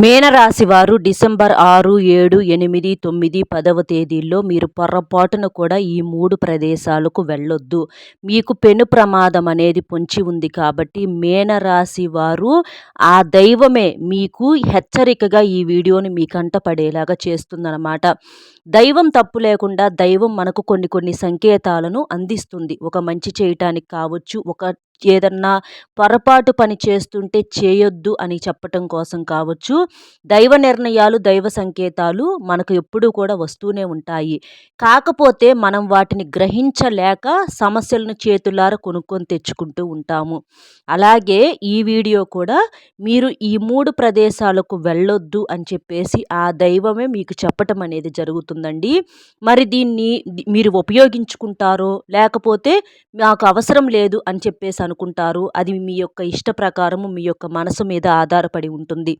మీనరాశి వారు డిసెంబర్ ఆరు ఏడు ఎనిమిది తొమ్మిది పదవ తేదీల్లో మీరు పొరపాటున కూడా ఈ మూడు ప్రదేశాలకు వెళ్ళొద్దు. మీకు పెను ప్రమాదం అనేది పొంచి ఉంది కాబట్టి మేనరాశి వారు ఆ దైవమే మీకు హెచ్చరికగా ఈ వీడియోని మీకంట పడేలాగా చేస్తుందన్నమాట. దైవం తప్పు లేకుండా దైవం మనకు కొన్ని కొన్ని సంకేతాలను అందిస్తుంది. ఒక మంచి చేయటానికి కావచ్చు ఒక ఏదన్నా పొరపాటు పని చేస్తుంటే చేయొద్దు అని చెప్పటం కోసం కావచ్చు. దైవ నిర్ణయాలు దైవ సంకేతాలు మనకు ఎప్పుడూ కూడా వస్తూనే ఉంటాయి. కాకపోతే మనం వాటిని గ్రహించలేక సమస్యలను చేతులార కొనుక్కొని తెచ్చుకుంటూ ఉంటాము. అలాగే ఈ వీడియో కూడా మీరు ఈ మూడు ప్రదేశాలకు వెళ్ళొద్దు అని చెప్పేసి ఆ దైవమే మీకు చెప్పటం అనేది జరుగుతుందండి. మరి దీన్ని మీరు ఉపయోగించుకుంటారో లేకపోతే మాకు అవసరం లేదు అని చెప్పేసి అనుకుంటారు. అది మీ యొక్క ఇష్ట ప్రకారము మీ యొక్క మనసు మీద ఆధారపడి ఉంటుంది.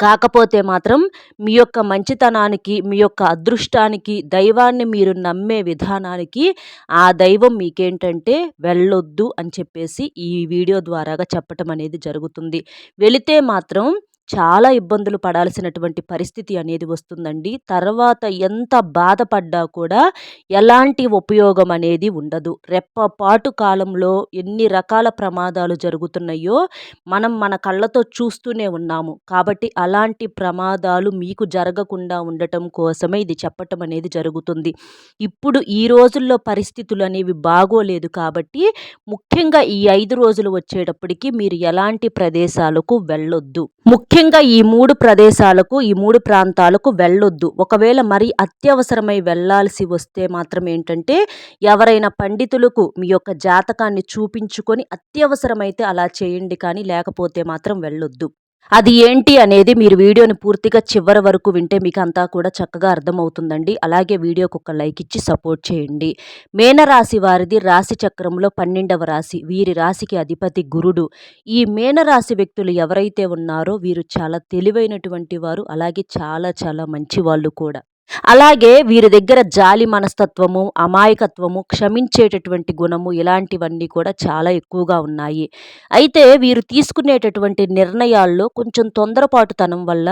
కాకపోతే మాత్రం మీ యొక్క మంచితనానికి మీ యొక్క అదృష్టానికి దైవాన్ని మీరు నమ్మే విధానానికి ఆ దైవం మీకేంటంటే వెళ్ళొద్దు అని చెప్పేసి ఈ వీడియో ద్వారాగా చెప్పటం అనేది జరుగుతుంది. వెళితే మాత్రం చాలా ఇబ్బందులు పడాల్సినటువంటి పరిస్థితి అనేది వస్తుందండి. తర్వాత ఎంత బాధపడ్డా కూడా ఎలాంటి ఉపయోగం అనేది ఉండదు. రెప్పపాటు కాలంలో ఎన్ని రకాల ప్రమాదాలు జరుగుతున్నాయో మనం మన కళ్ళతో చూస్తూనే ఉన్నాము. కాబట్టి అలాంటి ప్రమాదాలు మీకు జరగకుండా ఉండటం కోసమే ఇది చెప్పటం అనేది జరుగుతుంది. ఇప్పుడు ఈ రోజుల్లో పరిస్థితులు అనేవి బాగోలేదు కాబట్టి ముఖ్యంగా ఈ ఐదు రోజులు వచ్చేటప్పటికి మీరు ఎలాంటి ప్రదేశాలకు వెళ్ళొద్దు. ముఖ్య ముఖ్యంగా ఈ మూడు ప్రదేశాలకు ఈ మూడు ప్రాంతాలకు వెళ్ళొద్దు. ఒకవేళ మరీ అత్యవసరమై వెళ్ళాల్సి వస్తే మాత్రం ఏంటంటే ఎవరైనా పండితులకు మీ యొక్క జాతకాన్ని చూపించుకొని అత్యవసరమైతే అలా చేయండి కానీ లేకపోతే మాత్రం వెళ్ళొద్దు. అది ఏంటి అనేది మీరు వీడియోని పూర్తిగా చివరి వరకు వింటే మీకు అంతా కూడా చక్కగా అర్థమవుతుందండి. అలాగే వీడియోకి ఒక లైక్ ఇచ్చి సపోర్ట్ చేయండి. మేనరాశి వారిది రాశి చక్రంలో పన్నెండవ రాశి. వీరి రాశికి అధిపతి గురుడు. ఈ మేనరాశి వ్యక్తులు ఎవరైతే ఉన్నారో వీరు చాలా తెలివైనటువంటి వారు. అలాగే చాలా చాలా మంచి వాళ్ళు కూడా. అలాగే వీరి దగ్గర జాలి మనస్తత్వము అమాయకత్వము క్షమించేటటువంటి గుణము ఇలాంటివన్నీ కూడా చాలా ఎక్కువగా ఉన్నాయి. అయితే వీరు తీసుకునేటటువంటి నిర్ణయాల్లో కొంచెం తొందరపాటుతనం వల్ల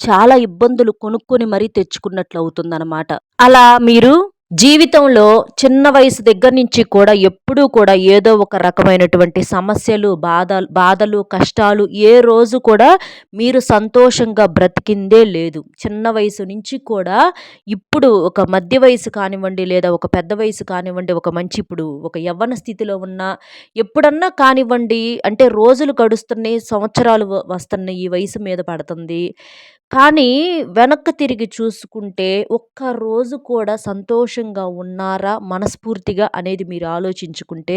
చాలా ఇబ్బందులు కొనుక్కొని మరీ తెచ్చుకున్నట్లు అవుతుందన్నమాట అలా మీరు జీవితంలో చిన్న వయసు దగ్గర నుంచి కూడా ఎప్పుడూ కూడా ఏదో ఒక రకమైనటువంటి సమస్యలు బాధ బాధలు కష్టాలు ఏ రోజు కూడా మీరు సంతోషంగా బ్రతికిందే లేదు. చిన్న వయసు నుంచి కూడా ఇప్పుడు ఒక మధ్య వయసు కానివ్వండి లేదా ఒక పెద్ద వయసు కానివ్వండి ఒక మంచి ఇప్పుడు ఒక యవ్వన స్థితిలో ఉన్న ఎప్పుడన్నా కానివ్వండి అంటే రోజులు గడుస్తున్నాయి సంవత్సరాలు వస్తున్నాయి ఈ వయసు మీద పడుతుంది. కానీ వెనక్కి తిరిగి చూసుకుంటే ఒక్కరోజు కూడా సంతోషంగా ఉన్నారా మనస్ఫూర్తిగా అనేది మీరు ఆలోచించుకుంటే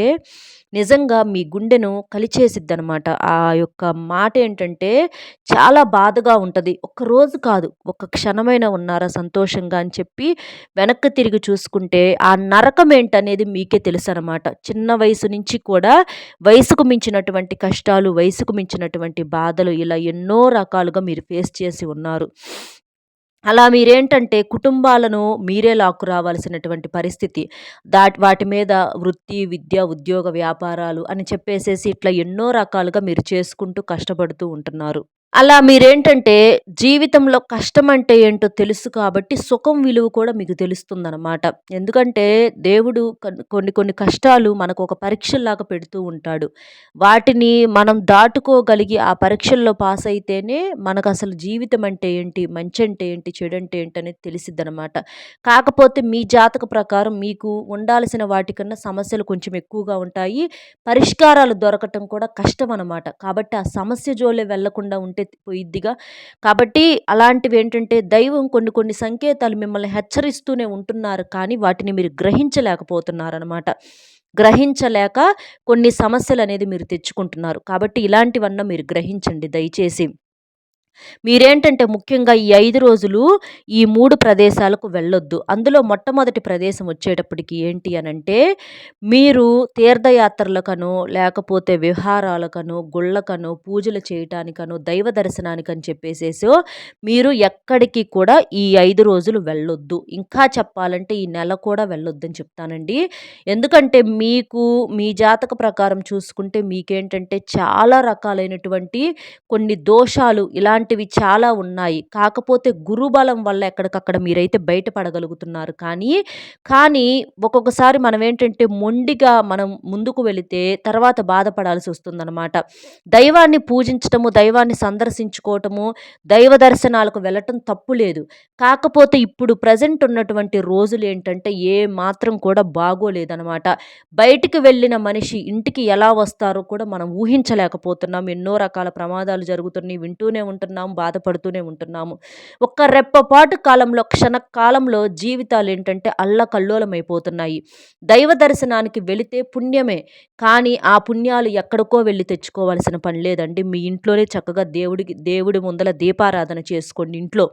నిజంగా మీ గుండెను కలిచేసిద్దనమాట ఆ యొక్క మాట ఏంటంటే చాలా బాధగా ఉంటుంది. ఒక్కరోజు కాదు ఒక్క క్షణమైన ఉన్నారా సంతోషంగా అని చెప్పి వెనక్కి తిరిగి చూసుకుంటే ఆ నరకం ఏంటనేది మీకే తెలుసు అనమాట చిన్న వయసు నుంచి కూడా వయసుకు మించినటువంటి కష్టాలు వయసుకు మించినటువంటి బాధలు ఇలా ఎన్నో రకాలుగా మీరు ఫేస్ చేసి ఉన్నారు. అలా మీరేంటంటే కుటుంబాలను మీరే లాక్కురావాల్సినటువంటి పరిస్థితి. దాటి వాటి మీద వృత్తి విద్య ఉద్యోగ వ్యాపారాలు అని చెప్పేసేసి ఇట్లా ఎన్నో రకాలుగా మీరు చేసుకుంటూ కష్టపడుతూ ఉంటున్నారు. అలా మీరేంటంటే జీవితంలో కష్టం అంటే ఏంటో తెలుసు కాబట్టి సుఖం విలువ కూడా మీకు తెలుస్తుందన్నమాట. ఎందుకంటే దేవుడు కొన్ని కొన్ని కష్టాలు మనకు ఒక పరీక్షల్లాగా పెడుతూ ఉంటాడు. వాటిని మనం దాటుకోగలిగి ఆ పరీక్షల్లో పాస్ అయితేనే మనకు అసలు జీవితం అంటే ఏంటి మంచి అంటే ఏంటి చెడు అంటే ఏంటి అనేది తెలిసిద్ది అనమాట కాకపోతే మీ జాతక ప్రకారం మీకు ఉండాల్సిన వాటికన్నా సమస్యలు కొంచెం ఎక్కువగా ఉంటాయి. పరిష్కారాలు దొరకటం కూడా కష్టం అనమాట కాబట్టి ఆ సమస్య జోలే వెళ్ళకుండా ఉంటే పోయిద్దిగా. కాబట్టి అలాంటివి ఏంటంటే దైవం కొన్ని కొన్ని సంకేతాలు మిమ్మల్ని హెచ్చరిస్తూనే ఉంటున్నారు కానీ వాటిని మీరు గ్రహించలేకపోతున్నారనమాట గ్రహించలేక కొన్ని సమస్యలు అనేది మీరు తెచ్చుకుంటున్నారు. కాబట్టి ఇలాంటివన్నా మీరు గ్రహించండి దయచేసి. మీరేంటంటే ముఖ్యంగా ఈ ఐదు రోజులు ఈ మూడు ప్రదేశాలకు వెళ్ళొద్దు. అందులో మొట్టమొదటి ప్రదేశం వచ్చేటప్పటికి ఏంటి అనంటే మీరు తీర్థయాత్రలకను లేకపోతే విహారాలకనో గుళ్ళకనో పూజలు చేయటానికనో దైవ దర్శనానికని చెప్పేసేసో మీరు ఎక్కడికి కూడా ఈ ఐదు రోజులు వెళ్ళొద్దు. ఇంకా చెప్పాలంటే ఈ నెల కూడా వెళ్ళొద్దని చెప్తానండి. ఎందుకంటే మీకు మీ జాతక ప్రకారం చూసుకుంటే మీకేంటంటే చాలా రకాలైనటువంటి కొన్ని దోషాలు ఇలాంటి ఇలాంటివి చాలా ఉన్నాయి. కాకపోతే గురుబలం వల్ల ఎక్కడికక్కడ మీరైతే బయటపడగలుగుతున్నారు. కానీ, కానీ ఒక్కొక్కసారి మనం ఏంటంటే మొండిగా మనం ముందుకు వెళితే తర్వాత బాధపడాల్సి వస్తుందన్నమాట దైవాన్ని పూజించటము, దైవాన్ని సందర్శించుకోవటము, దైవ దర్శనాలకు వెళ్ళటం తప్పు లేదు. కాకపోతే ఇప్పుడు ప్రెజెంట్ ఉన్నటువంటి రోజులు ఏంటంటే ఏ మాత్రం కూడా బాగోలేదనమాట. బయటికి వెళ్ళిన మనిషి ఇంటికి ఎలా వస్తారో కూడా మనం ఊహించలేకపోతున్నాం. ఎన్నో రకాల ప్రమాదాలు జరుగుతున్నాయి. వింటూనే ఉంటున్నాం ఉంటున్నాము. బాధపడుతూనే ఉంటున్నాము. ఒక్క రెప్పపాటు కాలంలో, క్షణ కాలంలో జీవితాలేంటంటే అల్లకల్లోలమైపోతున్నాయి. దైవ దర్శనానికి వెళితే పుణ్యమే. కానీ ఆ పుణ్యాలు ఎక్కడికో వెళ్ళి తెచ్చుకోవాల్సిన పని లేదండి. మీ ఇంట్లోనే చక్కగా దేవుడికి దేవుడి ముందల దీపారాధన చేసుకోండి ఇంట్లో.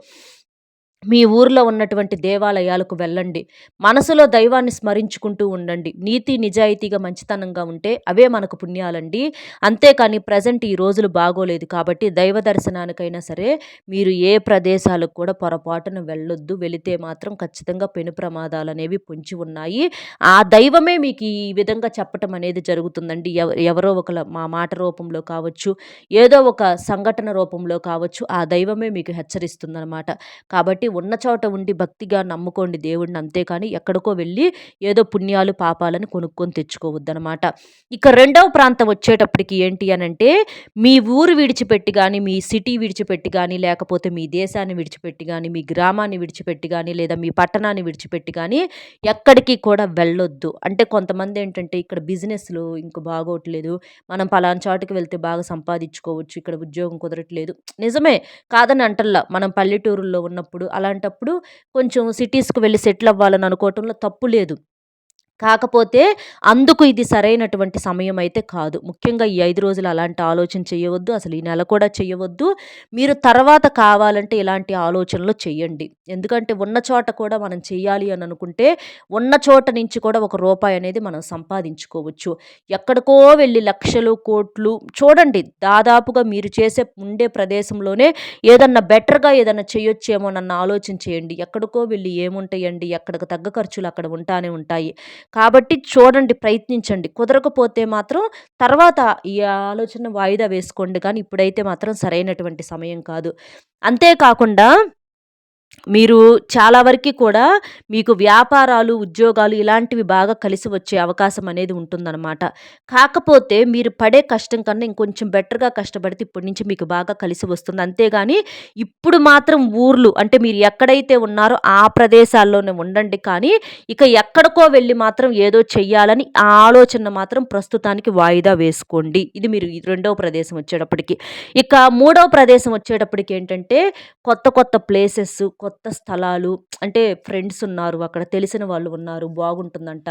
మీ ఊర్లో ఉన్నటువంటి దేవాలయాలకు వెళ్ళండి. మనసులో దైవాన్ని స్మరించుకుంటూ ఉండండి. నీతి నిజాయితీగా మంచితనంగా ఉంటే అవే మనకు పుణ్యాలండి. అంతేకాని ప్రజెంట్ ఈ రోజులు బాగోలేదు కాబట్టి దైవ దర్శనానికైనా సరే మీరు ఏ ప్రదేశాలకు కూడా పొరపాటున వెళ్ళొద్దు. వెళితే మాత్రం ఖచ్చితంగా పెను ప్రమాదాలు అనేవి పొంచి ఉన్నాయి. ఆ దైవమే మీకు ఈ విధంగా చెప్పటం అనేది జరుగుతుందండి. ఎవరో ఒక మా మాట రూపంలో కావచ్చు ఏదో ఒక సంఘటన రూపంలో కావచ్చు ఆ దైవమే మీకు హెచ్చరిస్తుందన్నమాట. కాబట్టి ఉన్న చోట ఉండి భక్తిగా నమ్ముకోండి దేవుడిని అంతేకాని ఎక్కడికో వెళ్ళి ఏదో పుణ్యాలు పాపాలని కొనుక్కొని తెచ్చుకోవద్దనమాట ఇక రెండవ ప్రాంతం వచ్చేటప్పటికి ఏంటి అని అంటే మీ ఊరు విడిచిపెట్టి కానీ మీ సిటీ విడిచిపెట్టి కానీ లేకపోతే మీ దేశాన్ని విడిచిపెట్టి కానీ మీ గ్రామాన్ని విడిచిపెట్టి కానీ లేదా మీ పట్టణాన్ని విడిచిపెట్టి కానీ ఎక్కడికి కూడా వెళ్ళొద్దు. అంటే కొంతమంది ఏంటంటే ఇక్కడ బిజినెస్లు ఇంక బాగోట్లేదు మనం పలానా చాటుకి వెళ్తే బాగా సంపాదించుకోవచ్చు ఇక్కడ ఉద్యోగం కుదరట్లేదు. నిజమే కాదని అంటల్లా. మనం పల్లెటూరుల్లో ఉన్నప్పుడు అలాంటప్పుడు కొంచెం సిటీస్కి వెళ్ళి సెటిల్ అవ్వాలని అనుకోవటంలో తప్పు లేదు. కాకపోతే అందుకు ఇది సరైనటువంటి సమయం అయితే కాదు. ముఖ్యంగా ఈ ఐదు రోజులు అలాంటి ఆలోచన చేయవద్దు అసలు ఈ నెల కూడా చేయవద్దు. మీరు తర్వాత కావాలంటే ఇలాంటి ఆలోచనలు చేయండి ఎందుకంటే ఉన్న చోట కూడా మనం చేయాలి అని అనుకుంటే ఉన్న చోట నుంచి కూడా ఒక రూపాయి అనేది మనం సంపాదించుకోవచ్చు. ఎక్కడికో వెళ్ళి లక్షలు కోట్లు చూడండి. దాదాపుగా మీరు చేసే ఉండే ప్రదేశంలోనే ఏదన్నా బెటర్గా ఏదన్నా చేయొచ్చేమో నన్ను ఆలోచన చేయండి. ఎక్కడికో వెళ్ళి ఏముంటాయండి? ఎక్కడికి తగ్గ ఖర్చులు అక్కడ ఉంటానే ఉంటాయి. కాబట్టి చూడండి ప్రయత్నించండి. కుదరకపోతే మాత్రం తర్వాత ఈ ఆలోచన వాయిదా వేసుకోండి. కానీ ఇప్పుడైతే మాత్రం సరైనటువంటి సమయం కాదు. అంతేకాకుండా మీరు చాలా వరకు కూడా మీకు వ్యాపారాలు ఉద్యోగాలు ఇలాంటివి బాగా కలిసి వచ్చే అవకాశం అనేది ఉంటుందన్నమాట. కాకపోతే మీరు పడే కష్టం కన్నా ఇంకొంచెం బెటర్గా కష్టపడితే ఇప్పటి నుంచి మీకు బాగా కలిసి వస్తుంది. అంతేగాని ఇప్పుడు మాత్రం ఊర్లు అంటే మీరు ఎక్కడైతే ఉన్నారో ఆ ప్రదేశాల్లోనే ఉండండి. కానీ ఇక ఎక్కడికో వెళ్ళి మాత్రం ఏదో చెయ్యాలని ఆ ఆలోచన మాత్రం ప్రస్తుతానికి వాయిదా వేసుకోండి. ఇది మీరు రెండవ ప్రదేశం వచ్చేటప్పటికి. ఇక మూడవ ప్రదేశం వచ్చేటప్పటికి ఏంటంటే కొత్త కొత్త ప్లేసెస్ కొత్త స్థలాలు అంటే ఫ్రెండ్స్ ఉన్నారు అక్కడ తెలిసిన వాళ్ళు ఉన్నారు బాగుంటుందంట.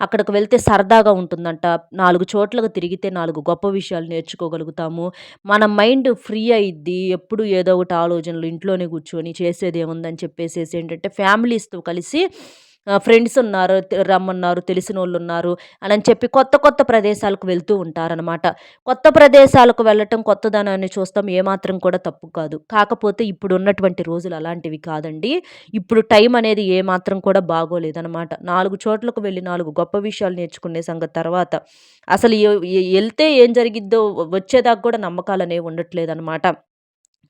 అక్కడికి వెళ్తే సరదాగా ఉంటుందంట. నాలుగు చోట్లకు తిరిగితే నాలుగు గొప్ప విషయాలు నేర్చుకోగలుగుతాము. మన మైండ్ ఫ్రీ అయ్యిద్ది ఎప్పుడు ఏదో ఒకటి ఆలోచనలు ఇంట్లోనే కూర్చొని చేసేది ఏముందని చెప్పేసేసి ఏంటంటే ఫ్యామిలీస్తో కలిసి ఫ్రెండ్స్ ఉన్నారు రమ్మన్నారు తెలిసిన వాళ్ళు ఉన్నారు అని చెప్పి కొత్త కొత్త ప్రదేశాలకు వెళ్తూ ఉంటారనమాట కొత్త ప్రదేశాలకు వెళ్ళటం కొత్తదనాన్ని చూస్తాం ఏమాత్రం కూడా తప్పు కాదు. కాకపోతే ఇప్పుడు ఉన్నటువంటి రోజులు అలాంటివి కాదండి. ఇప్పుడు టైం అనేది ఏమాత్రం కూడా బాగోలేదనమాట నాలుగు చోట్లకు వెళ్ళి నాలుగు గొప్ప విషయాలు నేర్చుకునే సంగతి తర్వాత అసలు వెళ్తే ఏం జరిగిద్దో వచ్చేదాకా కూడా నమ్మకాలు అనేవి ఉండట్లేదనమాట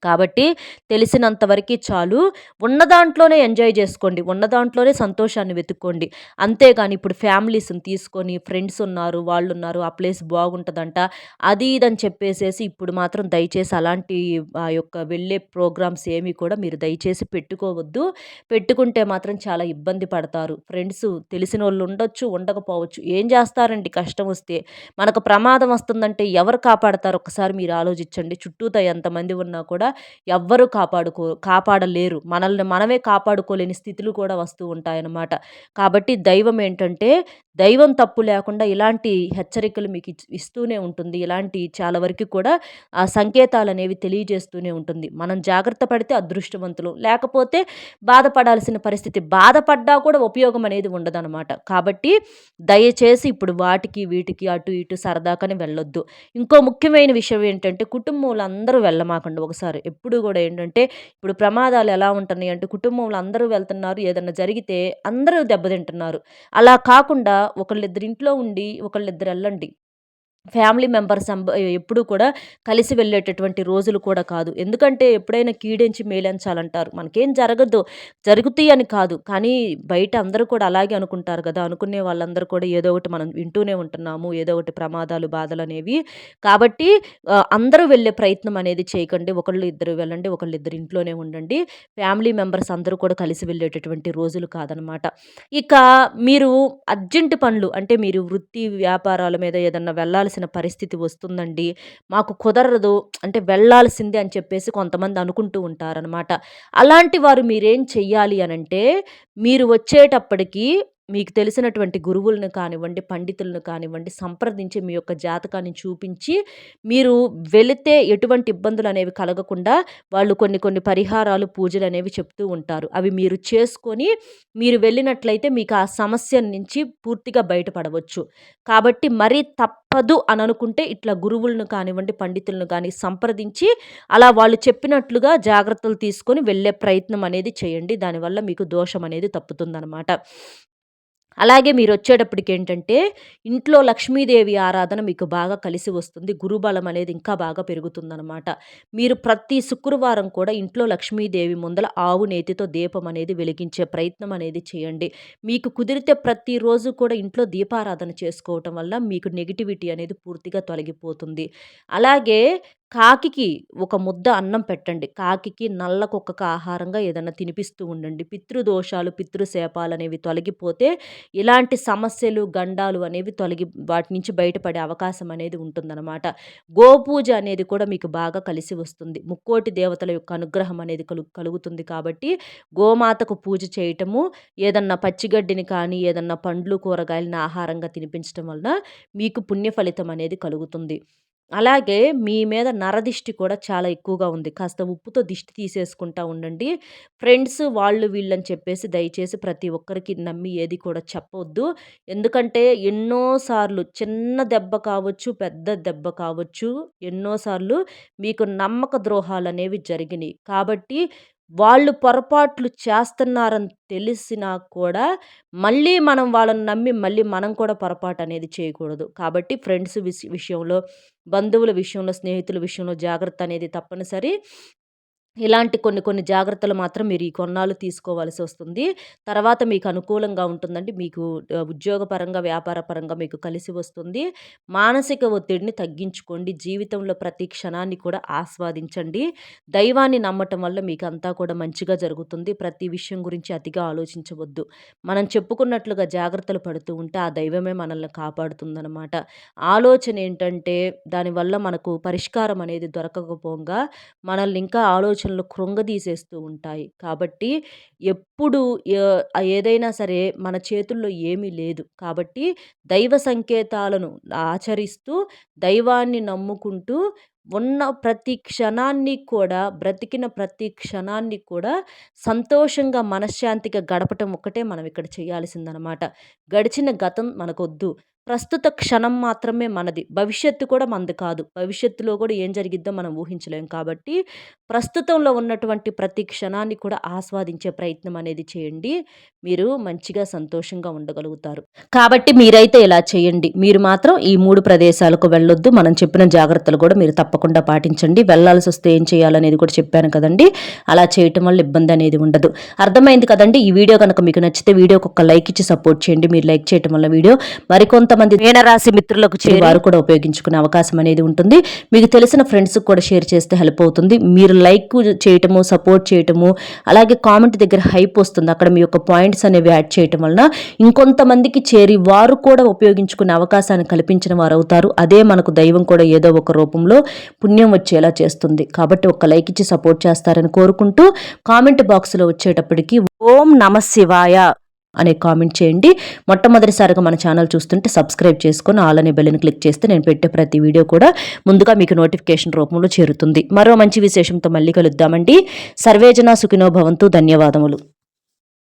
కాబట్టి తెలిసినంత వరకు చాలు. ఉన్న దాంట్లోనే ఎంజాయ్ చేసుకోండి. ఉన్న దాంట్లోనే సంతోషాన్ని వెతుక్కోండి. అంతేగాని ఇప్పుడు ఫ్యామిలీస్ని తీసుకొని ఫ్రెండ్స్ ఉన్నారు వాళ్ళు ఉన్నారు ఆ ప్లేస్ బాగుంటుందంట అది ఇదని చెప్పేసేసి ఇప్పుడు మాత్రం దయచేసి అలాంటి ఆ యొక్క వెళ్ళే ప్రోగ్రామ్స్ ఏమి కూడా మీరు దయచేసి పెట్టుకోవద్దు. పెట్టుకుంటే మాత్రం చాలా ఇబ్బంది పడతారు. ఫ్రెండ్స్ తెలిసిన వాళ్ళు ఉండొచ్చు ఉండకపోవచ్చు. ఏం చేస్తారండి? కష్టం వస్తే. మనకు ప్రమాదం వస్తుందంటే ఎవరు కాపాడతారు? ఒకసారి మీరు ఆలోచించండి. చుట్టూతో ఎంతమంది ఉన్నా కూడా ఎవ్వరూ కాపాడుకో కాపాడలేరు. మనల్ని మనమే కాపాడుకోలేని స్థితులు కూడా వస్తూ ఉంటాయన్నమాట. కాబట్టి దైవం ఏంటంటే దైవం తప్పు లేకుండా ఇలాంటి హెచ్చరికలు మీకు ఇస్తూనే ఉంటుంది. ఇలాంటి చాలా వరకు కూడా ఆ సంకేతాలు అనేవి తెలియజేస్తూనే ఉంటుంది. మనం జాగ్రత్త పడితే అదృష్టవంతులు. లేకపోతే బాధపడాల్సిన పరిస్థితి బాధపడ్డా కూడా ఉపయోగం అనేది ఉండదన్నమాట. కాబట్టి దయచేసి ఇప్పుడు వాటికి వీటికి అటు ఇటు సరదాకని వెళ్ళొద్దు. ఇంకో ముఖ్యమైన విషయం ఏంటంటే కుటుంబంలో అందరూ వెళ్ళమాకండి ఒకసారి. ఎప్పుడు కూడా ఏంటంటే ఇప్పుడు ప్రమాదాలు ఎలా ఉంటున్నాయి అంటే కుటుంబంలో అందరూ వెళ్తున్నారు ఏదన్నా జరిగితే అందరూ దెబ్బతింటున్నారు. అలా కాకుండా ఒకళ్ళిద్దరు ఇంట్లో ఉండి ఒకళ్ళిద్దరు వెళ్ళండి. ఫ్యామిలీ మెంబర్స్ ఎప్పుడు కూడా కలిసి వెళ్ళేటటువంటి రోజులు కూడా కాదు. ఎందుకంటే ఎప్పుడైనా కీడించి మేలంచాలంటారు. మనకేం జరగదు. జరుగుతాయి అని కాదు. కానీ బయట అందరూ కూడా అలాగే అనుకుంటారు కదా. అనుకునే వాళ్ళందరూ కూడా ఏదో ఒకటి మనం వింటూనే ఉంటున్నాము. ఏదో ఒకటి ప్రమాదాలు బాధలు అనేవి. కాబట్టి అందరూ వెళ్ళే ప్రయత్నం అనేది చేయకండి. ఒకళ్ళు ఇద్దరు వెళ్ళండి ఒకళ్ళు ఇద్దరు ఇంట్లోనే ఉండండి. ఫ్యామిలీ మెంబర్స్ అందరూ కూడా కలిసి వెళ్ళేటటువంటి రోజులు కాదనమాట. ఇక మీరు అర్జెంట్ పనులు అంటే మీరు వృత్తి వ్యాపారాల మీద ఏదన్నా వెళ్ళాల్సి వెళ్ళాల్సిన పరిస్థితి వస్తుందండి. మాకు కుదరదు. అంటే వెళ్ళాల్సిందే అని చెప్పేసి కొంతమంది అనుకుంటూ ఉంటారనమాట అలాంటి వారు మీరేం చెయ్యాలి అనంటే మీరు వచ్చేటప్పటికి మీకు తెలిసినటువంటి గురువులను కానివ్వండి పండితులను కానివ్వండి సంప్రదించి మీ యొక్క జాతకాన్ని చూపించి మీరు వెళితే ఎటువంటి ఇబ్బందులు అనేవి కలగకుండా వాళ్ళు కొన్ని కొన్ని పరిహారాలు పూజలు అనేవి చెప్తూ ఉంటారు. అవి మీరు చేసుకొని మీరు వెళ్ళినట్లయితే మీకు ఆ సమస్య నుంచి పూర్తిగా బయటపడవచ్చు. కాబట్టి మరీ తప్పదు అని అనుకుంటే ఇట్లా గురువులను కానివ్వండి పండితులను కానీ సంప్రదించి అలా వాళ్ళు చెప్పినట్లుగా జాగ్రత్తలు తీసుకొని వెళ్ళే ప్రయత్నం అనేది చేయండి. దానివల్ల మీకు దోషం అనేది తప్పుతుందనమాట అలాగే మీరు వచ్చేటప్పటికి ఏంటంటే ఇంట్లో లక్ష్మీదేవి ఆరాధన మీకు బాగా కలిసి వస్తుంది. గురుబలం అనేది ఇంకా బాగా పెరుగుతుందనమాట మీరు ప్రతి శుక్రవారం కూడా ఇంట్లో లక్ష్మీదేవి ముందల ఆవు నేతితో దీపం అనేది వెలిగించే ప్రయత్నం అనేది చేయండి. మీకు కుదిరితే ప్రతిరోజు కూడా ఇంట్లో దీపారాధన చేసుకోవటం వల్ల మీకు నెగిటివిటీ అనేది పూర్తిగా తొలగిపోతుంది. అలాగే కాకికి ఒక ముద్ద అన్నం పెట్టండి. కాకికి నల్ల కుక్కకు ఆహారంగా ఏదైనా తినిపిస్తూ ఉండండి. పితృదోషాలు పితృశాపాలు అనేవి తొలగిపోతే ఇలాంటి సమస్యలు గండాలు అనేవి తొలగి వాటి నుంచి బయటపడే అవకాశం అనేది ఉంటుందన్నమాట. గోపూజ అనేది కూడా మీకు బాగా కలిసి వస్తుంది. ముక్కోటి దేవతల యొక్క అనుగ్రహం అనేది కలు కలుగుతుంది కాబట్టి గోమాతకు పూజ చేయటము ఏదన్నా పచ్చిగడ్డిని కానీ ఏదన్నా పండ్లు కూరగాయలను ఆహారంగా తినిపించడం వలన మీకు పుణ్య ఫలితం అనేది కలుగుతుంది. అలాగే మీ మీద నరదిష్టి కూడా చాలా ఎక్కువగా ఉంది. కాస్త ఉప్పుతో దిష్టి తీసేసుకుంటా ఉండండి. ఫ్రెండ్స్ వాళ్ళు వీళ్ళని చెప్పేసి దయచేసి ప్రతి ఒక్కరికి నమ్మి ఏది కూడా చెప్పవద్దు ఎందుకంటే ఎన్నోసార్లు చిన్న దెబ్బ కావచ్చు పెద్ద దెబ్బ కావచ్చు ఎన్నోసార్లు మీకు నమ్మక ద్రోహాలు అనేవి జరిగినాయి. కాబట్టి వాళ్ళు పొరపాట్లు చేస్తున్నారని తెలిసినా కూడా మళ్ళీ మనం వాళ్ళని నమ్మి మళ్ళీ మనం కూడా పొరపాటు అనేది చేయకూడదు. కాబట్టి ఫ్రెండ్స్ విషయంలో బంధువుల విషయంలో స్నేహితుల విషయంలో జాగ్రత్త అనేది తప్పనిసరి. ఇలాంటి కొన్ని కొన్ని జాగ్రత్తలు మాత్రం మీరు ఈ కొన్నాళ్ళు తీసుకోవాల్సి వస్తుంది. తర్వాత మీకు అనుకూలంగా ఉంటుందండి. మీకు ఉద్యోగపరంగా వ్యాపార పరంగా మీకు కలిసి వస్తుంది. మానసిక ఒత్తిడిని తగ్గించుకోండి. జీవితంలో ప్రతి క్షణాన్ని కూడా ఆస్వాదించండి. దైవాన్ని నమ్మటం వల్ల మీకు అంతా కూడా మంచిగా జరుగుతుంది. ప్రతి విషయం గురించి అతిగా ఆలోచించవద్దు. మనం చెప్పుకున్నట్లుగా జాగ్రత్తలు పడుతూ ఉంటే ఆ దైవమే మనల్ని కాపాడుతుందన్నమాట. ఆలోచన ఏంటంటే దానివల్ల మనకు పరిష్కారం అనేది దొరకకపోగా మనల్ని ఇంకా ఆలోచన ఆలోచనలు కృంగదీసేస్తూ ఉంటాయి. కాబట్టి ఎప్పుడు ఏదైనా సరే మన చేతుల్లో ఏమీ లేదు. కాబట్టి దైవ సంకేతాలను ఆచరిస్తూ దైవాన్ని నమ్ముకుంటూ ఉన్న ప్రతి క్షణాన్ని కూడా బ్రతికిన ప్రతి క్షణాన్ని కూడా సంతోషంగా మనశ్శాంతిగా గడపటం ఒక్కటే మనం ఇక్కడ చేయాల్సిందనమాట. గడిచిన గతం మనకొద్దు. ప్రస్తుత క్షణం మాత్రమే మనది. భవిష్యత్తు కూడా మనది కాదు. భవిష్యత్తులో కూడా ఏం జరిగిద్దో మనం ఊహించలేం కాబట్టి ప్రస్తుతంలో ఉన్నటువంటి ప్రతి క్షణాన్ని కూడా ఆస్వాదించే ప్రయత్నం అనేది చేయండి. మీరు మంచిగా సంతోషంగా ఉండగలుగుతారు. కాబట్టి మీరైతే ఇలా చేయండి. మీరు మాత్రం ఈ మూడు ప్రదేశాలకు వెళ్ళొద్దు. మనం చెప్పిన జాగ్రత్తలు కూడా మీరు తప్పకుండా పాటించండి. వెళ్ళాల్సి వస్తే ఏం చేయాలనేది కూడా చెప్పాను కదండి. అలా చేయటం వల్ల ఇబ్బంది అనేది ఉండదు. అర్థమైంది కదండి? ఈ వీడియో కనుక మీకు నచ్చితే వీడియోకి ఒక లైక్ ఇచ్చి సపోర్ట్ చేయండి. మీరు లైక్ చేయటం వల్ల వీడియో మరికొంత కొంతమంది మీనరాశి మిత్రులకు వారు కూడా ఉపయోగించుకునే అవకాశం అనేది ఉంటుంది. మీకు తెలిసిన ఫ్రెండ్స్ కూడా షేర్ చేస్తే హెల్ప్ అవుతుంది. మీరు లైక్ చేయటము సపోర్ట్ చేయటము అలాగే కామెంట్ దగ్గర హైప్ వస్తుంది. అక్కడ మీ యొక్క పాయింట్స్ అనేవి యాడ్ చేయటం వలన ఇంకొంతమందికి చేరి వారు కూడా ఉపయోగించుకునే అవకాశాన్ని కల్పించిన వారు అవుతారు. అదే మనకు దైవం కూడా ఏదో ఒక రూపంలో పుణ్యం వచ్చేలా చేస్తుంది. కాబట్టి ఒక లైక్ ఇచ్చి సపోర్ట్ చేస్తారని కోరుకుంటూ కామెంట్ బాక్స్లో వచ్చేటప్పటికి ఓం నమ శివాయ. అనే కామెంట్ చేయండి. మొట్టమొదటిసారిగా మన ఛానల్ చూస్తుంటే సబ్స్క్రైబ్ చేసుకొని ఆల్ అనే బెల్ని క్లిక్ చేస్తే నేను పెట్టే ప్రతి వీడియో కూడా ముందుగా మీకు నోటిఫికేషన్ రూపంలో చేరుతుంది. మరో మంచి విశేషంతో మళ్ళీ కలుద్దామండి. సర్వేజన సుఖినో భవంతు. ధన్యవాదములు.